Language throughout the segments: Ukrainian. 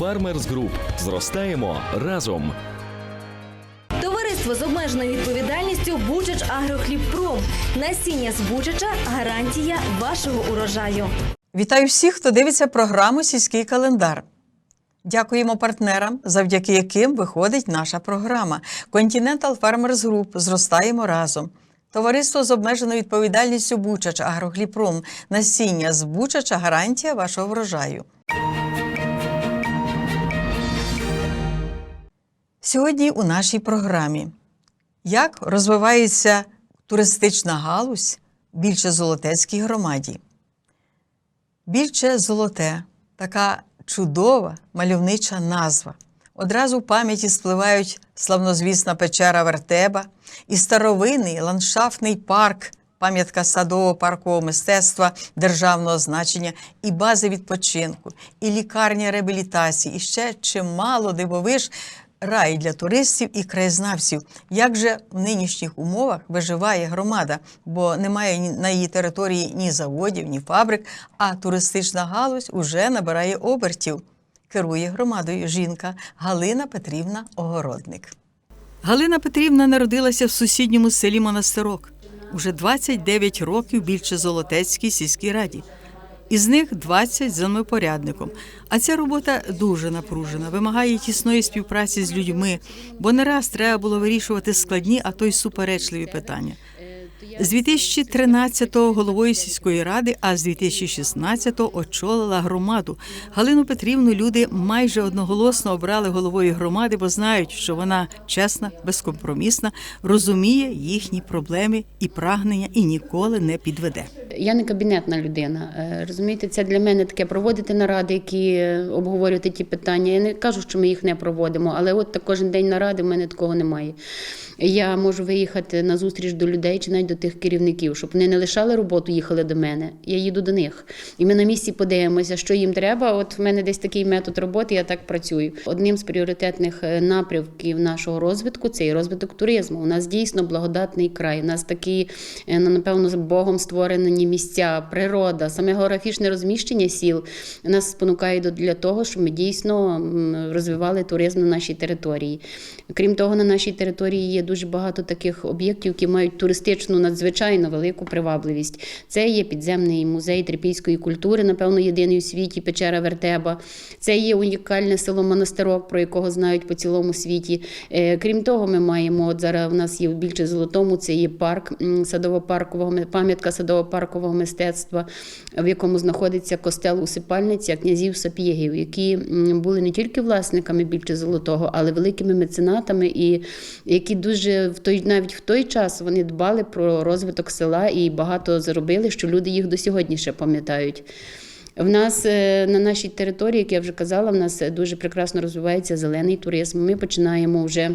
Farmers Group. Зростаємо разом. Товариство з обмеженою відповідальністю Бучач Агрохлібпром. Насіння з Бучача гарантія вашого урожаю. Вітаю всіх, хто дивиться програму Сільський календар. Дякуємо партнерам, завдяки яким виходить наша програма Continental Farmers Group. Зростаємо разом. Товариство з обмеженою відповідальністю Бучач Агрохліпром. Насіння з Бучача гарантія вашого врожаю. Сьогодні у нашій програмі як розвивається туристична галузь більше золотецькій громаді. Більше золоте така чудова мальовнича назва. Одразу в пам'яті спливають славнозвісна печера Вертеба і старовинний ландшафтний парк, пам'ятка садово-паркового мистецтва державного значення, і бази відпочинку, і лікарня реабілітації, і ще чимало дивовиж рай для туристів і краєзнавців. Як же в нинішніх умовах виживає громада, бо немає на її території ні заводів, ні фабрик, а туристична галузь уже набирає обертів. Керує громадою жінка Галина Петрівна Огородник. Галина Петрівна народилася в сусідньому селі Монастирок. Уже 29 років більше Золотецькій сільській раді. Із них 20 землепорядником. А ця робота дуже напружена, вимагає тісної співпраці з людьми, бо не раз треба було вирішувати складні, а то й суперечливі питання. З 2013-го головою сільської ради, а з 2016-го очолила громаду. Галину Петрівну люди майже одноголосно обрали головою громади, бо знають, що вона чесна, безкомпромісна, розуміє їхні проблеми і прагнення і ніколи не підведе. Я не кабінетна людина. Е, Розумієте, це для мене таке проводити наради, які е, обговорювати ті питання. Я не кажу, що ми їх не проводимо, але от кожен день наради в мене такого немає. Я можу виїхати на зустріч до людей чи навіть до тих керівників, щоб вони не лишали роботу, їхали до мене. Я їду до них. І ми на місці подивимося, що їм треба. От в мене десь такий метод роботи, я так працюю. Одним з пріоритетних е, напрямків нашого розвитку це і розвиток туризму. У нас дійсно благодатний край. У нас такі, е, ну, напевно, з Богом створені місця, природа, саме географічне розміщення сіл нас спонукає для того, щоб ми дійсно розвивали туризм на нашій території. Крім того, на нашій території є дуже багато таких об'єктів, які мають туристичну надзвичайно велику привабливість. Це є підземний музей трипільської культури, напевно, єдиний у світі печера Вертеба. Це є унікальне село Монастирок, про якого знають по цілому світі. Е, Крім того, ми маємо от зараз. У нас є в більше золотому. Це є парк садово-паркового пам'ятка садово-паркового мистецтва, в якому знаходиться костел усипальниця князів Сапєгів, які були не тільки власниками більше золотого, але великими меценатами, і які дуже в той навіть в той час вони дбали про розвиток села і багато зробили, що люди їх до сьогодні ще пам'ятають. В нас е, на нашій території, як я вже казала, в нас е, дуже прекрасно розвивається зелений туризм. Ми починаємо вже.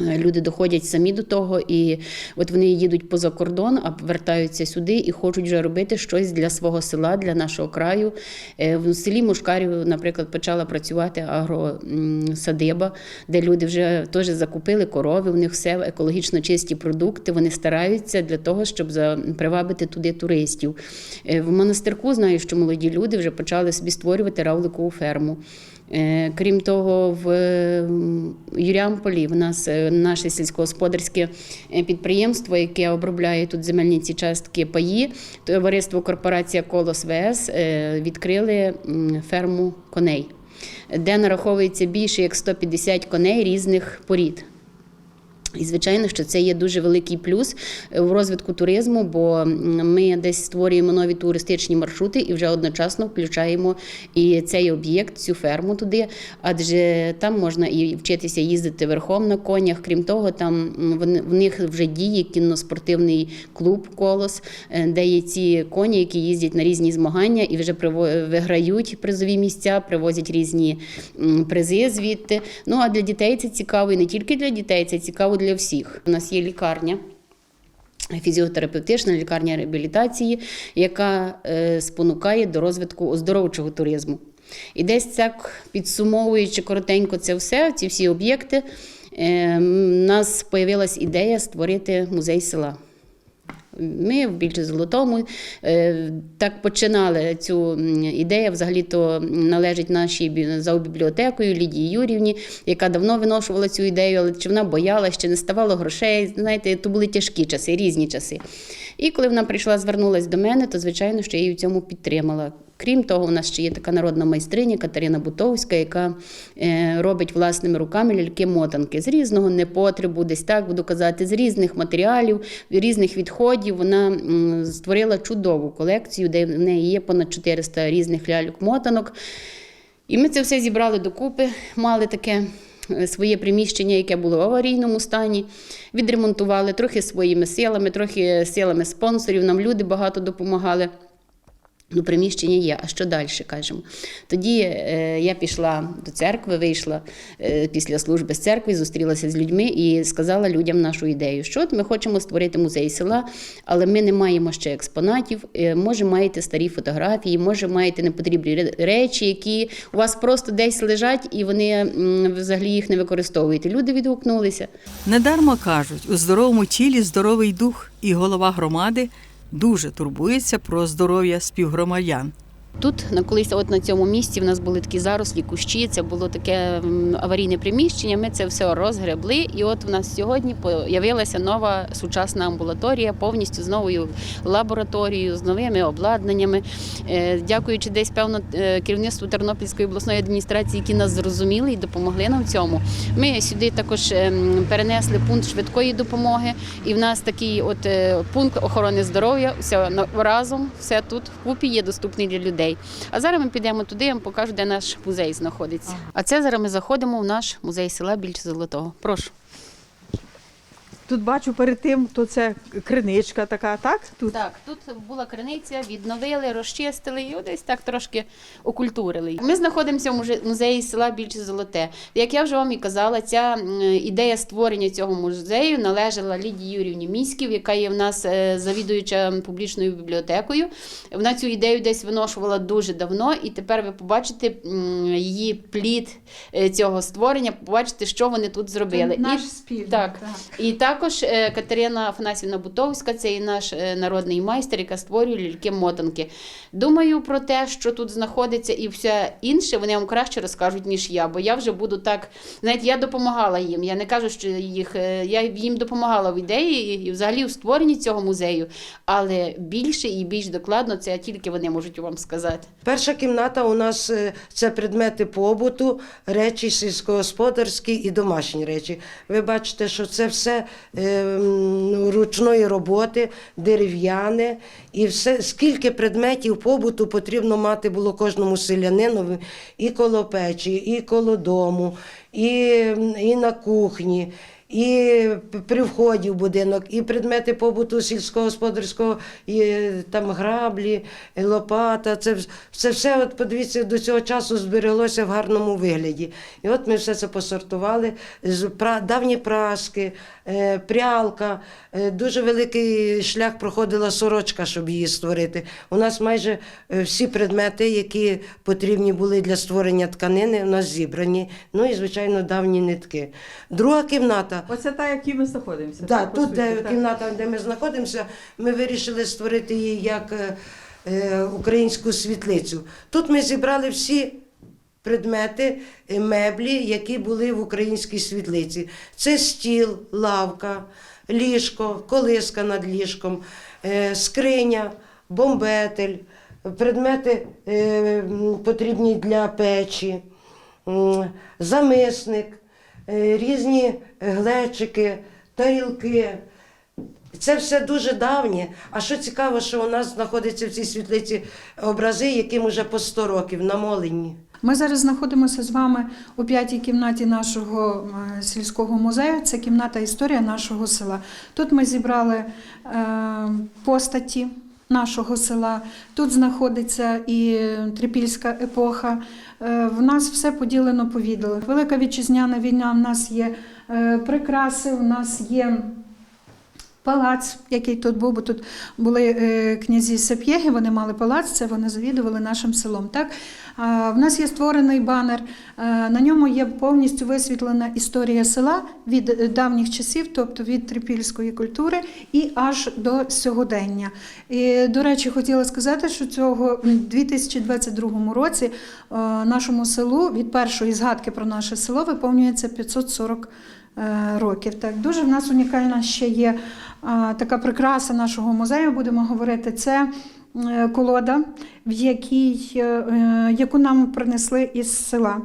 Е, Люди доходять самі до того, і от вони їдуть поза кордон, а повертаються сюди і хочуть вже робити щось для свого села, для нашого краю. Е, В селі Мушкарів, наприклад, почала працювати агросадиба, де люди вже теж закупили корови. У них все екологічно чисті продукти. Вони стараються для того, щоб привабити туди туристів. Е, В монастирку знаю, що молоді люди вже почали собі створювати равликову ферму. Е, Крім того, в Юріамполі в нас е, наше сільськогосподарське е, підприємство, яке обробляє тут земельні ці частки паї, товариство корпорація Колос ВС відкрили ферму коней, де нараховується більше як 150 коней різних порід. І звичайно, що це є дуже великий плюс е, в розвитку туризму, бо ми десь створюємо нові туристичні маршрути і вже одночасно включаємо і цей об'єкт, цю ферму туди, адже там можна і вчитися їздити верхом на конях. Крім того, там в них вже діє кінноспортивний клуб Колос, е, де є ці коні, які їздять на різні змагання і вже виграють призові місця, привозять різні призи звідти. Ну а для дітей це цікаво, і не тільки для дітей, це цікаво для всіх. У нас є лікарня. Фізіотерапевтична лікарня реабілітації, яка е, спонукає до розвитку оздоровчого туризму. І десь так підсумовуючи коротенько це все, ці всі об'єкти, е, у нас з'явилася ідея створити музей села. Ми в більш золотому е, так починали цю ідею. Взагалі то належить нашій бі- зообібліотекою Лідії Юрівні, яка давно виношувала цю ідею, але чи вона боялась, чи не ставало грошей. Знаєте, то були тяжкі часи, різні часи. І коли вона прийшла, звернулася до мене, то звичайно, що я її в цьому підтримала. Крім того, у нас ще є така народна майстриня Катерина Бутовська, яка е, робить власними руками ляльки-мотанки з різного непотребу, десь так буду казати, з різних матеріалів, різних відходів. Вона створила чудову колекцію, де в неї є понад 400 різних ляльок-мотанок. І ми це все зібрали докупи, мали таке своє приміщення, яке було в аварійному стані. Відремонтували трохи своїми силами, трохи силами спонсорів. Нам люди багато допомагали. Ну, приміщення є, а що далі кажемо? Тоді е, я пішла до церкви, вийшла е, після служби з церкви, зустрілася з людьми і сказала людям нашу ідею, що от ми хочемо створити музей села, але ми не маємо ще експонатів. Е, може, маєте старі фотографії, може, маєте непотрібні речі, які у вас просто десь лежать, і вони м, взагалі їх не використовуєте. Люди відгукнулися. Недарма кажуть, у здоровому тілі здоровий дух, і голова громади дуже турбується про здоров'я співгромадян. Тут на колись, от на цьому місці, в нас були такі зарослі, кущі. Це було таке аварійне приміщення. Ми це все розгребли. І от в нас сьогодні з'явилася нова сучасна амбулаторія, повністю з новою лабораторією, з новими обладнаннями. Е, Дякуючи десь певно е, керівництву Тернопільської обласної адміністрації, які нас зрозуміли і допомогли нам в цьому. Ми сюди також ем, перенесли пункт швидкої допомоги. І в нас такий от е, пункт охорони здоров'я. Все разом, все тут вкупі є доступний для людей. А зараз ми підемо туди, я вам покажу, де наш музей знаходиться. А це зараз ми заходимо в наш музей села Більше Золотого. Прошу. Тут бачу перед тим, то це криничка така, так? Тут Так, тут була криниця, відновили, розчистили і десь так трошки окультурили. Ми знаходимося в музеї села Більше Золоте. Як я вже вам і казала, ця ідея створення цього музею належала Лідії Юрівні Міськів, яка є в нас е, завідуюча публічною бібліотекою. Вона цю ідею десь виношувала дуже давно, і тепер ви побачите її плід е, цього створення, побачите, що вони тут зробили. наш І- спільний. Так. І також е, Катерина Афанасівна Бутовська, це і наш е, народний майстер, яка створює ляльки-мотанки. Думаю про те, що тут знаходиться, і все інше, вони вам краще розкажуть, ніж я. Бо я вже буду так. Знаєте, я допомагала їм. Я не кажу, що їх е, я їм допомагала в ідеї і взагалі в створенні цього музею. Але більше і більш докладно це тільки вони можуть вам сказати. Перша кімната у нас це предмети побуту, речі сільськогосподарські і домашні речі. Ви бачите, що це все ручної роботи, дерев'яне, і все, скільки предметів побуту потрібно мати було кожному селянину і коло печі, і коло дому, і, і на кухні. І при вході в будинок, і предмети побуту сільськогосподарського, і е, там граблі, і лопата. Це, це все, от подивіться, до цього часу збереглося в гарному вигляді. І от ми все це посортували. Давні праски, е, прялка. Е, Дуже великий шлях проходила сорочка, щоб її створити. У нас майже всі предмети, які потрібні були для створення тканини, у нас зібрані. Ну і, звичайно, давні нитки. Друга кімната. Оце та, які ми знаходимося. Да, так, тут, суті, так. кімната, де ми знаходимося, ми вирішили створити її як е, е, українську світлицю. Тут ми зібрали всі предмети, е, меблі, які були в українській світлиці. Це стіл, лавка, ліжко, колиска над ліжком, е, скриня, бомбетель, предмети е, потрібні для печі, замисник, різні глечики, тарілки. Це все дуже давнє. А що цікаво, що у нас знаходяться в цій світлиці образи, яким уже по 100 років намолені. Ми зараз знаходимося з вами у п'ятій кімнаті нашого е, сільського музею. Це кімната історія нашого села. Тут ми зібрали е, постаті нашого села. Тут знаходиться і трипільська епоха. Е, в нас все поділено по відділах. Велика вітчизняна війна. В нас є е, прикраси, в нас є Палац, який тут був, бо тут були е, князі Сап'єги, вони мали палац, це вони завідували нашим селом. Так? В нас є створений банер, е, на ньому є повністю висвітлена історія села від е, давніх часів, тобто від трипільської культури і аж до сьогодення. І, до речі, хотіла сказати, що цього м, 2022 році нашому селу від першої згадки про наше село виповнюється 540 е, років. Так, дуже в нас унікальна ще є така прикраса нашого музею, будемо говорити, це е, колода, в якій, е, яку нам принесли із села.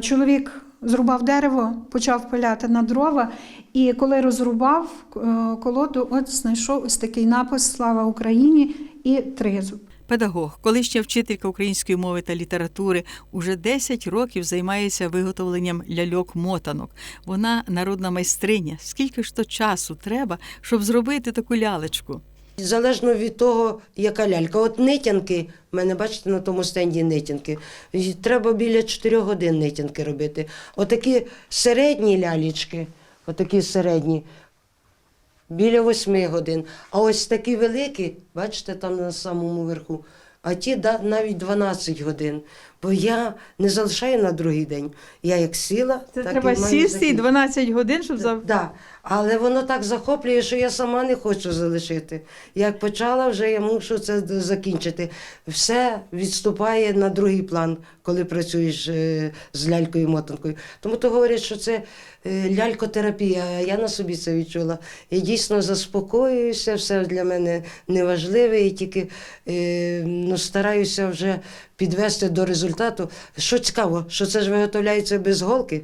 Чоловік зрубав дерево, почав пиляти на дрова, і коли розрубав е, колоду, от знайшов ось такий напис Слава Україні і тризуб. Педагог, колишня вчителька української мови та літератури, уже 10 років займається виготовленням ляльок-мотанок. Вона народна майстриня. Скільки ж то часу треба, щоб зробити таку лялечку? Залежно від того, яка лялька. От нитянки, в мене бачите на тому стенді нитянки. Треба біля 4 годин нитянки робити. Отакі середні лялічки, отакі середні, біля восьми годин. А ось такі великі, бачите, там на самому верху. А ті да- навіть 12 годин. Бо я не залишаю на другий день. Я як сіла, Це так треба і маю сісти і закінчити. 12 годин, щоб за... Да. Але воно так захоплює, що я сама не хочу залишити. Як почала, вже я мушу це д- закінчити. Все відступає на другий план, коли працюєш е, з лялькою мотанкою. Тому то говорять, що це е, лялькотерапія. Я на собі це відчула. Я дійсно заспокоююся, все для мене неважливе, і тільки е, ну, стараюся вже підвести до результату. Що цікаво, що це ж виготовляється без голки.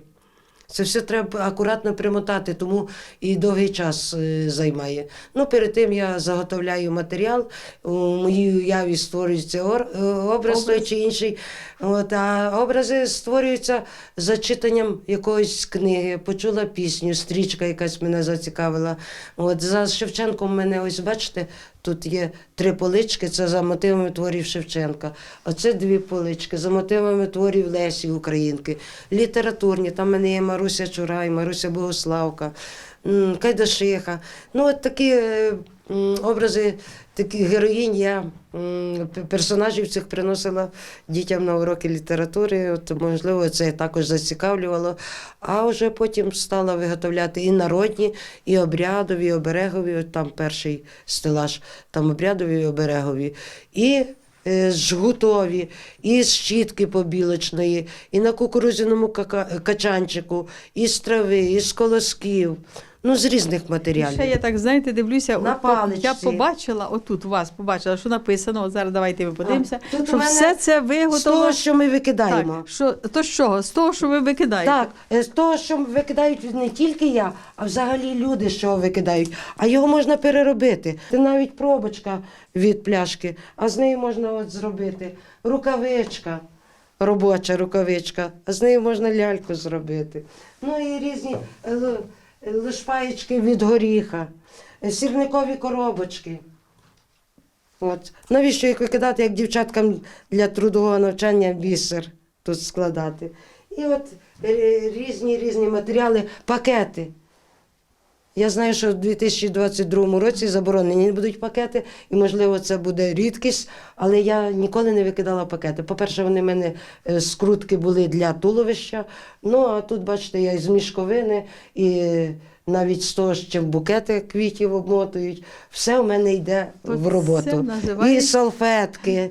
Це все треба акуратно примотати, тому і довгий час е, займає. Ну, перед тим я заготовляю матеріал, у моїй уяві створюється ор- е, образ той чи інший. От, а образи створюються за читанням якоїсь книги. Почула пісню, стрічка якась мене зацікавила. От, за Шевченком мене ось бачите, тут є три полички, це за мотивами творів Шевченка. Оце дві полички за мотивами творів Лесі Українки. Літературні, там в мене є Маруся Чурай, Маруся Богославка, Кайдашиха. Ну, от такі е, образи таких героїнь я персонажів цих приносила дітям на уроки літератури. От, можливо, це також зацікавлювало. А вже потім стала виготовляти і народні, і обрядові, і оберегові. От там перший стелаж, там обрядові і оберегові. І е, жгутові, і з щітки побілочної, і на кукурудзяному кака- качанчику, і з трави, і з колосків. Ну, з різних матеріалів. Ще я так, знаєте, дивлюся, На от, я побачила, отут у вас побачила, що написано, от зараз давайте ми подивимося, що все це З того, що ми викидаємо. Так, що, то з чого? З того, що ви викидаєте? Так, е, з того, що викидають не тільки я, а взагалі люди, що викидають. А його можна переробити. Це навіть пробочка від пляшки, а з неї можна от зробити рукавичка, робоча рукавичка, а з неї можна ляльку зробити. Ну і різні е, лишпаєчки від горіха, сірникові коробочки. От. Навіщо їх викидати, як дівчаткам для трудового навчання бісер тут складати? І от е, різні різні матеріали, пакети. Я знаю, що в 2022 році заборонені будуть пакети, і, можливо, це буде рідкість, але я ніколи не викидала пакети. По-перше, вони в мене е, скрутки були для туловища. Ну, а тут, бачите, я із мішковини і навіть з того, що в букети квітів обмотують. Все в мене йде От в роботу. І салфетки.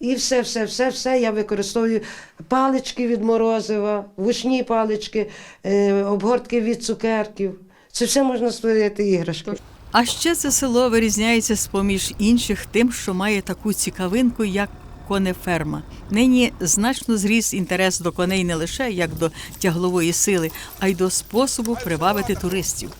І все, все, все, все я використовую палички від морозива, вушні палички, е, обгортки від цукерків. Це все можна створити іграшки. А ще це село вирізняється з поміж інших тим, що має таку цікавинку, як конеферма. Нині значно зріс інтерес до коней не лише як до тяглової сили, а й до способу привабити туристів.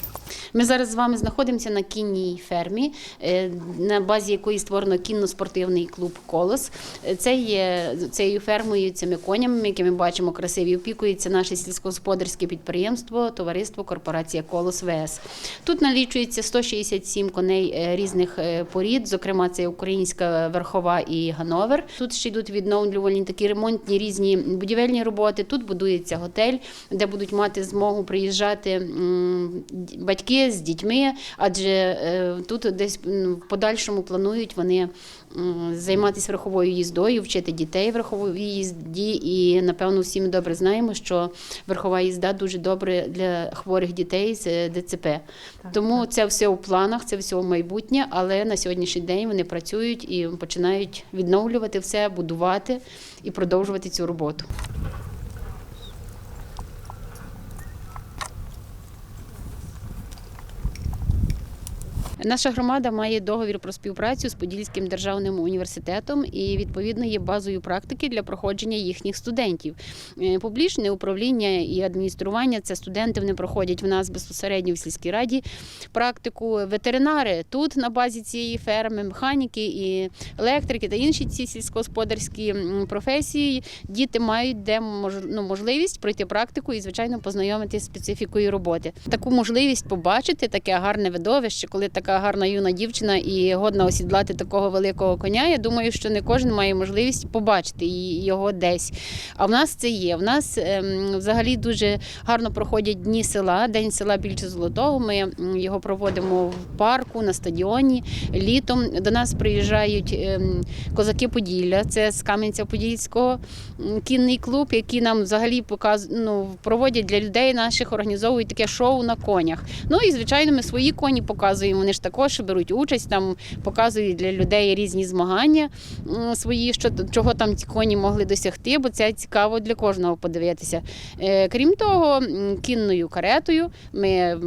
Ми зараз з вами знаходимося на кінній фермі, е, на базі якої створено кінно-спортивний клуб Колос. Е, Це є цією фермою, цими конями, які ми бачимо красиві, опікується наше сільськогосподарське підприємство, товариство Корпорація Колос ВС. Тут налічується 167 коней е, різних порід, зокрема, це українська верхова і Гановер. Тут ще йдуть відновлювальні такі ремонтні різні будівельні роботи. Тут будується готель, де будуть мати змогу приїжджати батьки з дітьми, адже е, тут десь в подальшому планують вони займатися верховою їздою, вчити дітей верхової їзді. І напевно всі ми добре знаємо, що верхова їзда дуже добре для хворих дітей з е, ДЦП. Тому це все у планах, це все в майбутнє, але на сьогоднішній день вони працюють і починають відновлювати все, будувати і продовжувати цю роботу. Наша громада має договір про співпрацю з Подільським державним університетом і відповідно є базою практики для проходження їхніх студентів. Е, Публічне управління і адміністрування це студенти вони проходять в нас безпосередньо в сільській раді практику. Ветеринари тут на базі цієї ферми, механіки і електрики та інші ці сільськогосподарські професії. Діти мають де ну, можливість пройти практику і, звичайно, познайомитися з специфікою роботи. Таку можливість побачити таке гарне видовище, коли така гарна юна дівчина і годна осідлати такого великого коня. Я думаю, що не кожен має можливість побачити його десь. А в нас це є. В нас ем, взагалі дуже гарно проходять дні села, день села більше золотого. Ми його проводимо в парку, на стадіоні. Літом до нас приїжджають ем, козаки Поділля, це з Кам'янця-Подільського кінний клуб, який нам взагалі показ... ну, проводять для людей наших, організовують таке шоу на конях. Ну і звичайно, ми свої коні показуємо. Вони ж також беруть участь, там показують для людей різні змагання свої, що чого там коні могли досягти, бо це цікаво для кожного подивитися. Е, Крім того, кінною каретою ми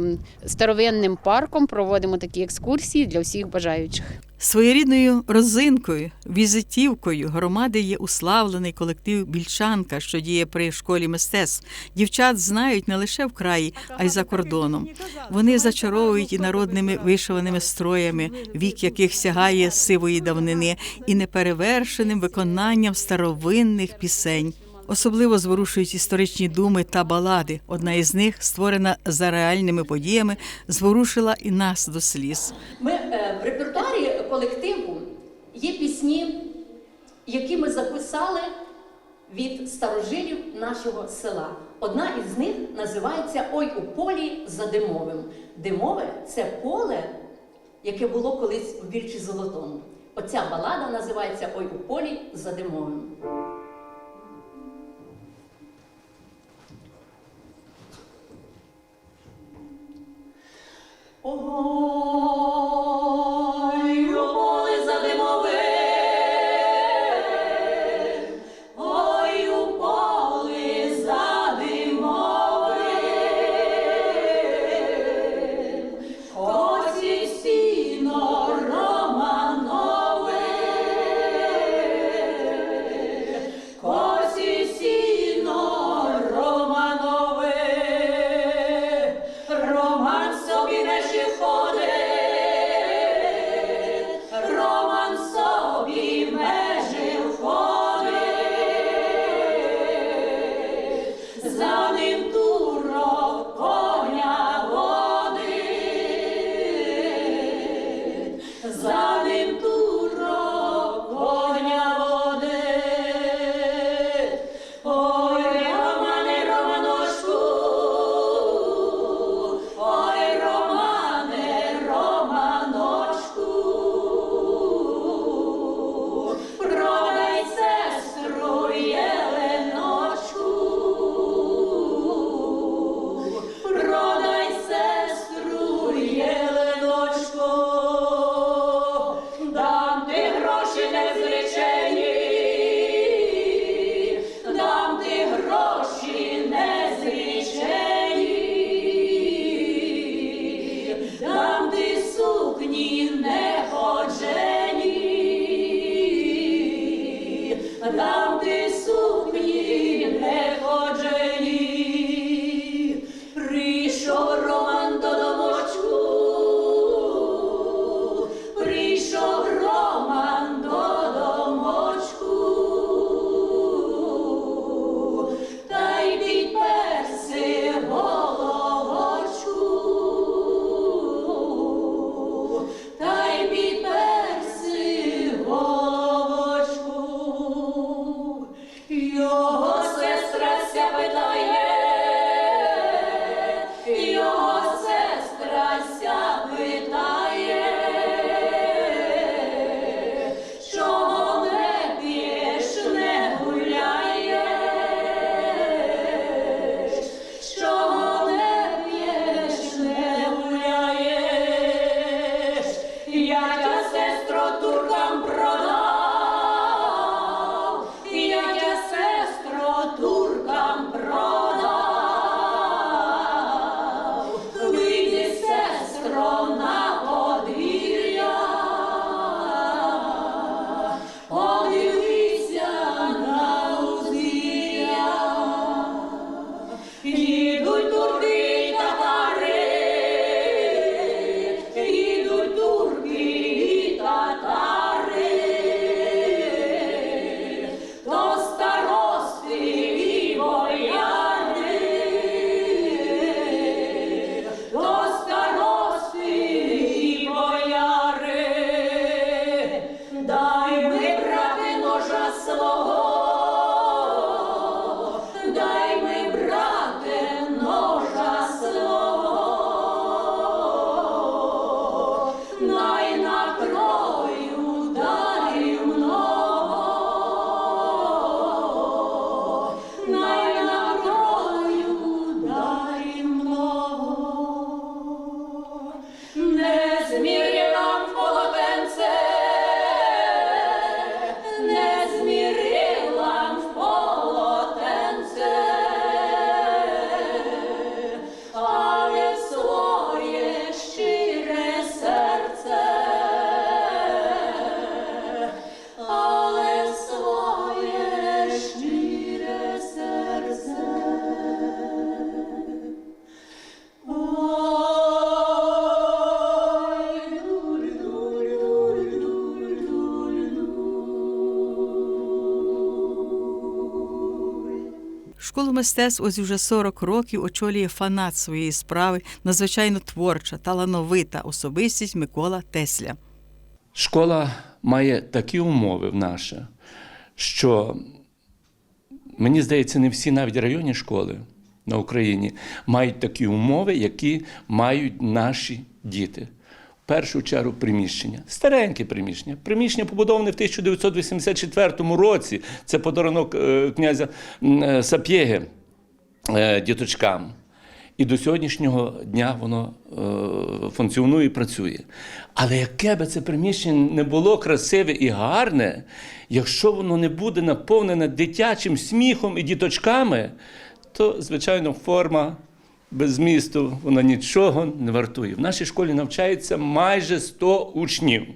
старовинним парком проводимо такі екскурсії для всіх бажаючих. Своєрідною розинкою, візитівкою громади є уславлений колектив Більчанка, що діє при школі мистецтв. Дівчат знають не лише в краї, а й за кордоном. Вони зачаровують і народними вишиваними строями, вік яких сягає сивої давнини, і неперевершеним виконанням старовинних пісень. Особливо зворушують історичні думи та балади. Одна із них, створена за реальними подіями, зворушила і нас до сліз. Ми е, в репертуарі колективу є пісні, які ми записали від старожилів нашого села. Одна із них називається Ой у полі за димовим. Димове це поле, яке було колись в більші золотому. Оця балада називається Ой у полі за димовим. Ой, soul. Школу мистецтв ось уже 40 років очолює фанат своєї справи, надзвичайно творча, талановита особистість Микола Тесля. Школа має такі умови в наша, що мені здається, не всі навіть районні школи на Україні мають такі умови, які мають наші діти. Першу чергу приміщення. Стареньке приміщення. Приміщення побудоване в 1984 році. Це подарунок е, князя е, Сап'єги е, діточкам. І до сьогоднішнього дня воно е, функціонує і працює. Але яке би це приміщення не було красиве і гарне, якщо воно не буде наповнене дитячим сміхом і діточками, то, звичайно, форма без змісту, вона нічого не вартує. В нашій школі навчається майже 100 учнів.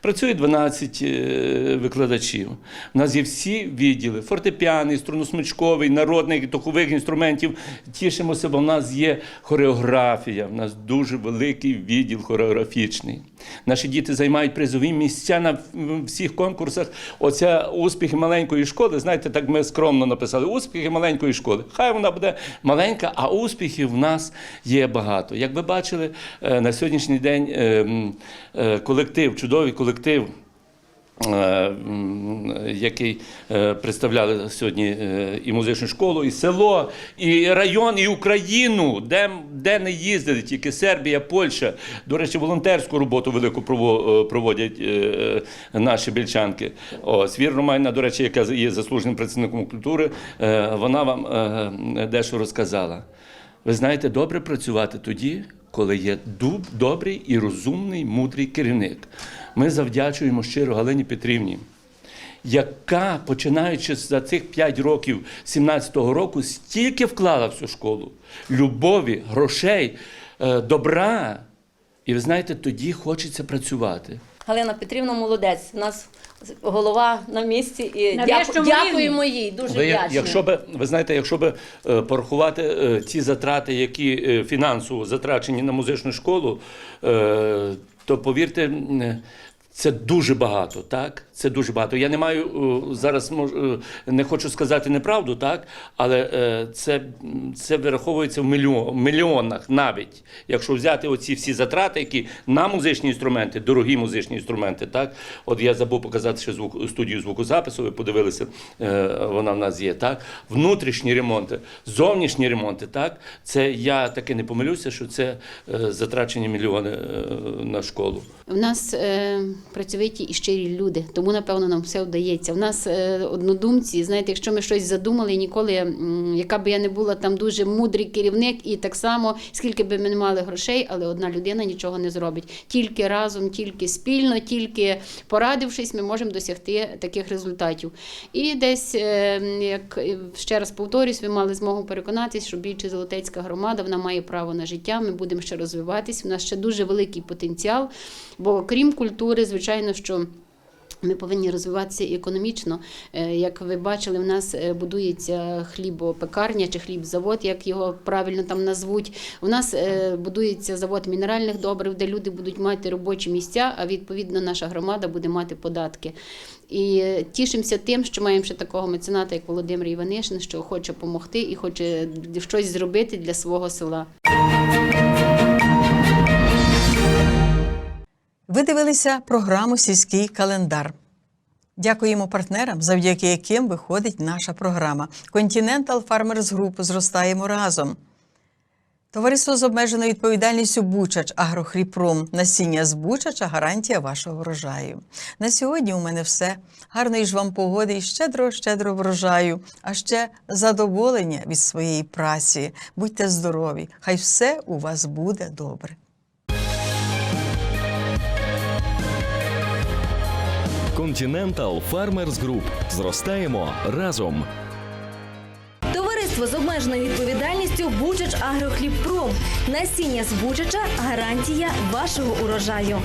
Працює 12 е, викладачів. У нас є всі відділи: фортепіаний, струносмичковий, народних духових інструментів. Тішимося, бо в нас є хореографія, в нас дуже великий відділ хореографічний. Наші діти займають призові місця на всіх конкурсах. Оця успіхи маленької школи. Знаєте, так ми скромно написали: успіхи маленької школи. Хай вона буде маленька, а успіхів в нас є багато. Як ви бачили, е, на сьогоднішній день е, е, колектив, чудовий колектив. Який е, представляли сьогодні е, і музичну школу, і село, і район, і Україну, де, де не їздили, тільки Сербія, Польща. До речі, волонтерську роботу велику е, проводять наші більчанки. Ось Віра Романівна, до речі, яка є заслуженим працівником культури, вона вам дещо розказала. Ви знаєте, добре працювати тоді, коли є дуб, добрий і розумний, мудрий керівник. Ми завдячуємо щиро Галині Петрівні, яка, починаючи за цих 5 років 17-го року, стільки вклала в цю школу любові, грошей, е, добра. І ви знаєте, тоді хочеться працювати. Галина Петрівна молодець. У нас голова на місці і На дяку- дякуємо їй. Дуже Ви, вдячні. якщо би, ви знаєте, якщо би е, порахувати е, ті затрати, які е, фінансово затрачені на музичну школу, е, то повірте, це дуже багато, так? Це дуже багато. Я не маю е, зараз е, не хочу сказати неправду, так, але е, це, це вираховується в мільйон, мільйонах навіть. Якщо взяти оці всі затрати, які на музичні інструменти, дорогі музичні інструменти, так. От я забув показати ще звук, студію звукозапису, ви подивилися, вона в нас є, так. Внутрішні ремонти, зовнішні ремонти, так. Це я таки не помилюся, що це затрачені мільйони на школу. У нас е, працьовиті і щирі люди, тому напевно нам все вдається. У нас е, однодумці, знаєте, якщо ми щось задумали, ніколи, яка би я не була там дуже мудрий керівник, і так само, скільки би ми не мали грошей, але одна людина нічого не зробить. Тільки разом, тільки спільно, тільки порадившись, ми можемо досягти таких результатів. І десь, е, як е, ще раз повторюсь, ви мали змогу переконатись, що більше Золотецька громада вона має право на життя. Ми будемо ще розвиватись. У нас ще дуже великий потенціал. Бо крім культури, звичайно, що. Ми повинні розвиватися економічно. Е, Як ви бачили, в нас е, будується хлібопекарня чи хлібзавод, як його правильно там назвуть. У нас е, будується завод мінеральних добрив, де люди будуть мати робочі місця, а відповідно наша громада буде мати податки. І тішимося тим, що маємо ще такого мецената, як Володимир Іванишин, що хоче допомогти і хоче щось зробити для свого села. Ви дивилися програму Сільський календар. Дякуємо партнерам, завдяки яким виходить наша програма. Continental Farmers Group зростаємо разом. Товариство з обмеженою відповідальністю Бучач Агрохліпром. Насіння з Бучача гарантія вашого врожаю. На сьогодні у мене все. Гарної ж вам погоди і щедро, щедро врожаю, а ще задоволення від своєї праці. Будьте здорові! Хай все у вас буде добре. Continental Farmers Group. Зростаємо разом. Товариство з обмеженою відповідальністю Бучач Агрохлібпром. Насіння з Бучача гарантія вашого урожаю.